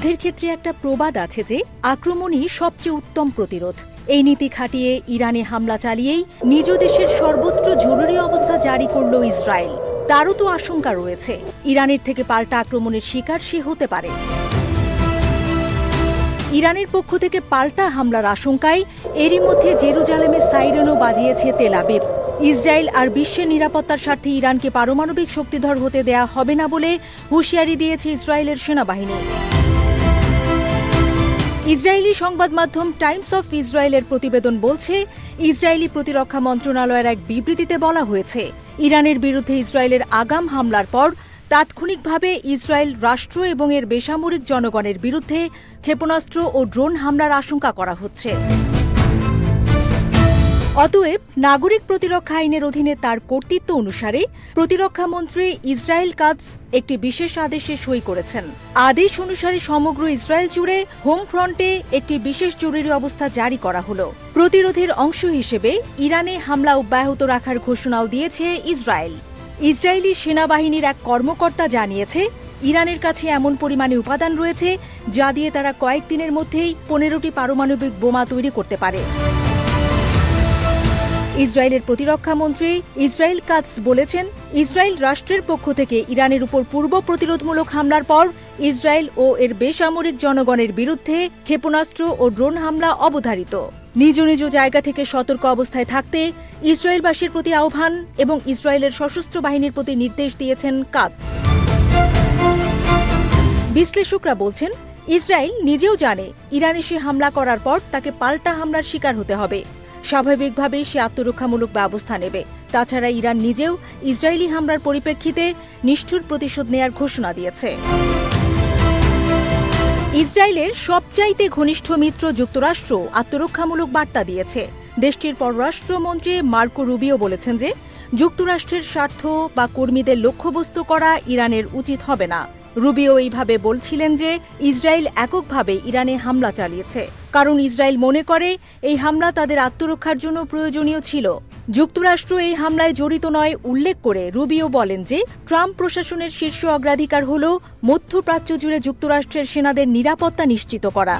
যুদ্ধের ক্ষেত্রে একটা প্রবাদ আছে যে আক্রমণই সবচেয়ে উত্তম প্রতিরোধ। এই নীতি খাটিয়ে ইরানে হামলা চালিয়েই নিজ দেশের সর্বত্র জরুরি অবস্থা জারি করল ইসরায়েল। তারও তো আশঙ্কা রয়েছে। ইরানের থেকে পাল্টা আক্রমণের শিকার সে হতে পারে। ইরানের পক্ষ থেকে পাল্টা হামলার আশঙ্কায় এরই মধ্যে জেরুজালেমে সাইরেনও বাজিয়েছে তেল আবিব। ইসরায়েল আর বিশ্বের নিরাপত্তার স্বার্থে ইরানকে পারমাণবিক শক্তিধর হতে দেয়া হবে না বলে হুঁশিয়ারি দিয়েছে ইসরায়েলের সেনাবাহিনী। ইসরায়েলি সংবাদ মাধ্যম টাইমস অফ ইসরায়েলের প্রতিবেদন বলছে, ইসরায়েলি প্রতিরক্ষা মন্ত্রণালয়ের এক বিবৃতিতে বলা হয়েছে, ইরানের বিরুদ্ধে ইসরায়েলের আগাম হামলার পর তাৎক্ষণিকভাবে ইসরায়েল রাষ্ট্র এবং এর বেসামরিক জনগণের বিরুদ্ধে ক্ষেপণাস্ত্র ও ড্রোন হামলার আশঙ্কা করা হচ্ছে। অতএব নাগরিক প্রতিরক্ষা আইনের অধীনে তার কর্তৃত্ব অনুসারে প্রতিরক্ষা মন্ত্রী ইসরায়েল কাজ একটি বিশেষ আদেশে সই করেছেন। আদেশ অনুসারে সমগ্র ইসরায়েল জুড়ে হোম ফ্রন্টে একটি বিশেষ জরুরি অবস্থা জারি করা হলো। প্রতিরোধের অংশ হিসেবে ইরানে হামলা অব্যাহত রাখার ঘোষণাও দিয়েছে ইসরায়েল। ইসরায়েলি সেনাবাহিনীর এক কর্মকর্তা জানিয়েছে, ইরানের কাছে এমন পরিমাণে উপাদান রয়েছে যা দিয়ে তারা কয়েকদিনের মধ্যেই পনেরোটি পারমাণবিক বোমা তৈরি করতে পারে। ইসরায়েলের প্রতিরক্ষা মন্ত্রী ইসরায়েল কাজ বলেছেন, ইসরায়েল রাষ্ট্রের পক্ষ থেকে ইরানের উপর পূর্ব প্রতিরোধমূলক হামলার পর ইসরায়েল ও এর বেসামরিক জনগণের বিরুদ্ধে ক্ষেপণাস্ত্র ও ড্রোন হামলা অবধারিত। নিজ নিজ জায়গা থেকে সতর্ক অবস্থায় থাকতে ইসরায়েলবাসীর প্রতি আহ্বান এবং ইসরায়েলের সশস্ত্র বাহিনীর প্রতি নির্দেশ দিয়েছেন কাজ বিশ্লেষকরা বলছেন, ইসরায়েল নিজেও জানে ইরান এসে হামলা করার পর তাকে পাল্টা হামলার শিকার হতে হবে। স্বাভাবিকভাবেই সে আত্মরক্ষামূলক ব্যবস্থা নেবে। তাছাড়া ইরান নিজেও ইসরায়েলি হামলার পরিপ্রেক্ষিতে নিষ্ঠুর প্রতিশোধ নেয়ার ঘোষণা দিয়েছে। ইসরায়েলের সবচাইতে ঘনিষ্ঠ মিত্র যুক্তরাষ্ট্র আত্মরক্ষামূলক বার্তা দিয়েছে। দেশটির পররাষ্ট্রমন্ত্রী মার্কো রুবিও বলেছেন যে, যুক্তরাষ্ট্রের স্বার্থ বা কর্মীদের লক্ষ্যবস্তু করা ইরানের উচিত হবে না। রুবিও এইভাবে বলছিলেন যে ইসরায়েল এককভাবে ইরানে হামলা চালিয়েছে। কারণ ইসরায়েল মনে করে এই হামলা তাদের আত্মরক্ষার জন্য প্রয়োজনীয় ছিল। যুক্তরাষ্ট্র এই হামলায় জড়িত নয় উল্লেখ করে রুবিও বলেন যে ট্রাম্প প্রশাসনের শীর্ষ অগ্রাধিকার হল মধ্যপ্রাচ্য জুড়ে যুক্তরাষ্ট্রের সেনাদের নিরাপত্তা নিশ্চিত করা।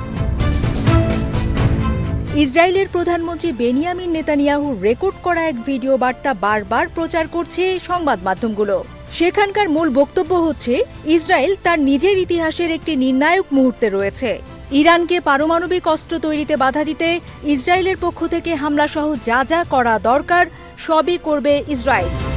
ইসরায়েলের প্রধানমন্ত্রী বেনিয়ামিন নেতানিয়াহু রেকর্ড করা এক ভিডিও বার্তা বারবার প্রচার করছে সংবাদ মাধ্যমগুলো। সেখানকার মূল বক্তব্য হচ্ছে, ইসরায়েল তার নিজের ইতিহাসের একটি নির্ণায়ক মুহূর্তে রয়েছে। ইরানকে পারমাণবিক অস্ত্র তৈরিতে বাধা দিতে ইসরায়েলের পক্ষ থেকে হামলাসহ যা যা করা দরকার, সবই করবে ইসরায়েল।